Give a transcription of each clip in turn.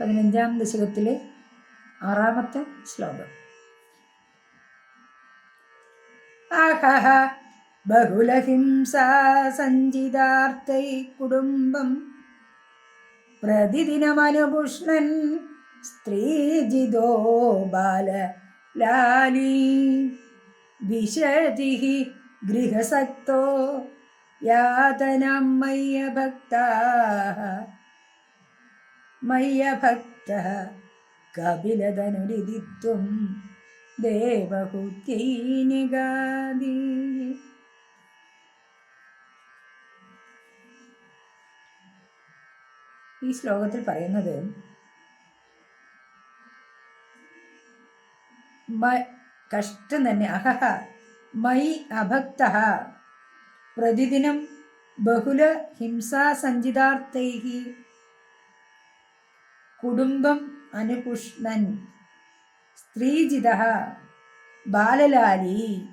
പതിനഞ്ചാം ദശകത്തിലെ ആറാമത്തെ ശ്ലോകം. ആഹഹ ബഹുലഹിംസാ സഞ്ചിതാർത്ഥൈ കുടുംബം. പ്രതിദിനമനുപുഷ്ണൻ സ്ത്രീജിതോ ബാല ലാലി വിശതി ഗൃഹസക്തോ യാതനം മയ്യഭക്ത മയ്യഭക്ത കപിലതനുരിതിത്വം ദേവഹുത്യൈ നിഗാദി ഈ ശ്ലോകത്തിൽ പറയുന്നത് കഷ്ടം തന്നെ അഹഹ മൈ അഭക്ത പ്രതിദിനം ബഹുല ഹിംസാസഞ്ചിതാർത്ഥൈ കുടുംബം അനുപുഷ്ണൻ. സ്ത്രീജിത ബാലലാലി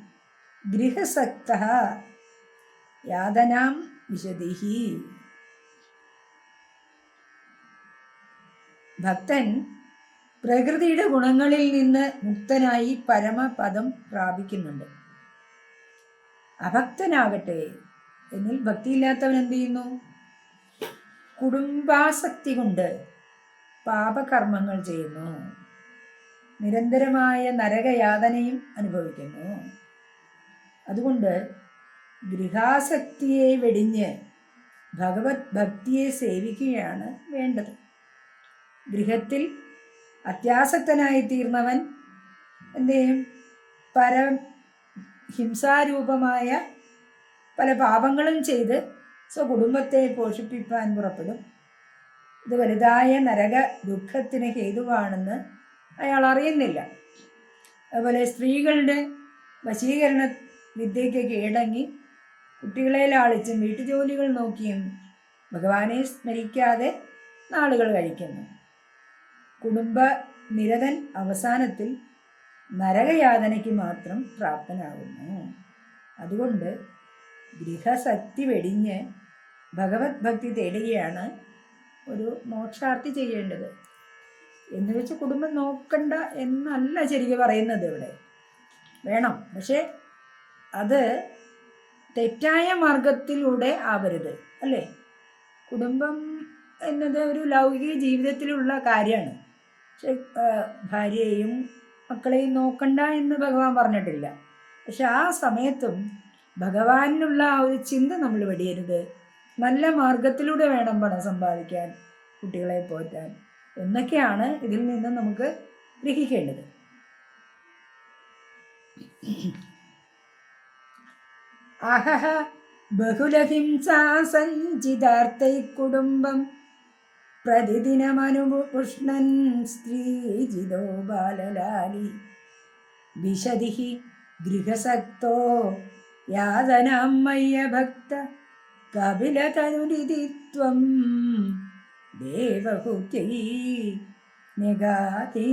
ഗൃഹസക്ത യാതനാം വിശദിഹി ഭക്തൻ പ്രകൃതിയുടെ ഗുണങ്ങളിൽ നിന്ന് മുക്തനായി പരമപദം പ്രാപിക്കുന്നുണ്ട്. അഭക്തനാകട്ടെ എന്നിൽ ഭക്തിയില്ലാത്തവൻ എന്ത് ചെയ്യുന്നു? കുടുംബാസക്തി കൊണ്ട് പാപകർമ്മങ്ങൾ ചെയ്യുന്നു. നിരന്തരമായ നരകയാതനയും അനുഭവിക്കുന്നു. അതുകൊണ്ട് ഗൃഹാസക്തിയെ വെടിഞ്ഞ് ഭഗവത് ഭക്തിയെ സേവിക്കുകയാണ് വേണ്ടത്. ഗൃഹത്തിൽ അത്യാസക്തനായി തീർന്നവൻ എന്ത്? ചെയ്യും പര ഹിംസാരൂപമായ പല പാപങ്ങളും ചെയ്ത് സ്വകുടുംബത്തെ പോഷിപ്പിക്കാൻ പുറപ്പെടും. ഇത് വലുതായ നരക ദുഃഖത്തിന് ഹേതുവാണെന്ന് അയാൾ അറിയുന്നില്ല. അതുപോലെ സ്ത്രീകളുടെ വശീകരണ വിദ്യയ്ക്ക് കീഴടങ്ങി കുട്ടികളെ ലാളിച്ചും വീട്ടുജോലികൾ നോക്കിയും ഭഗവാനെ സ്മരിക്കാതെ നാളുകൾ കഴിക്കുന്നു. കുടുംബ നിരതൻ അവസാനത്തിൽ നരകയാതനയ്ക്ക് മാത്രം പ്രാപ്തനാകുന്നു. അതുകൊണ്ട് ഗൃഹശക്തി വെടിഞ്ഞ് ഭഗവത് ഭക്തി തേടുകയാണ് ഒരു മോക്ഷാർത്ഥി ചെയ്യേണ്ടത്. എന്ന് വെച്ച് കുടുംബം നോക്കണ്ട എന്നല്ല ശരിക്കും പറയുന്നത് ഇവിടെ. വേണം. പക്ഷേ അത് തെറ്റായ മാർഗത്തിലൂടെ ആവരുത്. അല്ലേ? കുടുംബം എന്നത് ഒരു ലൗകിക ജീവിതത്തിലുള്ള കാര്യമാണ്. പക്ഷെ ഭാര്യയെയും മക്കളെയും നോക്കണ്ട എന്ന് ഭഗവാൻ പറഞ്ഞിട്ടില്ല. പക്ഷെ ആ സമയത്തും ഭഗവാനിലുള്ള ആ ഒരു ചിന്ത നമ്മൾ വെടിയരുത്. നല്ല മാർഗത്തിലൂടെ വേണം പണം സമ്പാദിക്കാൻ കുട്ടികളെ പോറ്റാൻ. എന്നൊക്കെയാണ് ഇതിൽ നിന്ന് നമുക്ക് ഗ്രഹിക്കേണ്ടത്. അഹഹ ബഹുലഹിംസാ സഞ്ചിതാർത്ഥൈ കുടുംബം പ്രതിദിനമനുപുഷ്ണൻ സ്ത്രീജിതോ ബാലലാലി. വിശതി ഗൃഹസക്തോ യാതനാം മയ്യഭക്ത. കപിലതനുരിതിത്വം ദേവഹുത്യൈ നിഗാതീ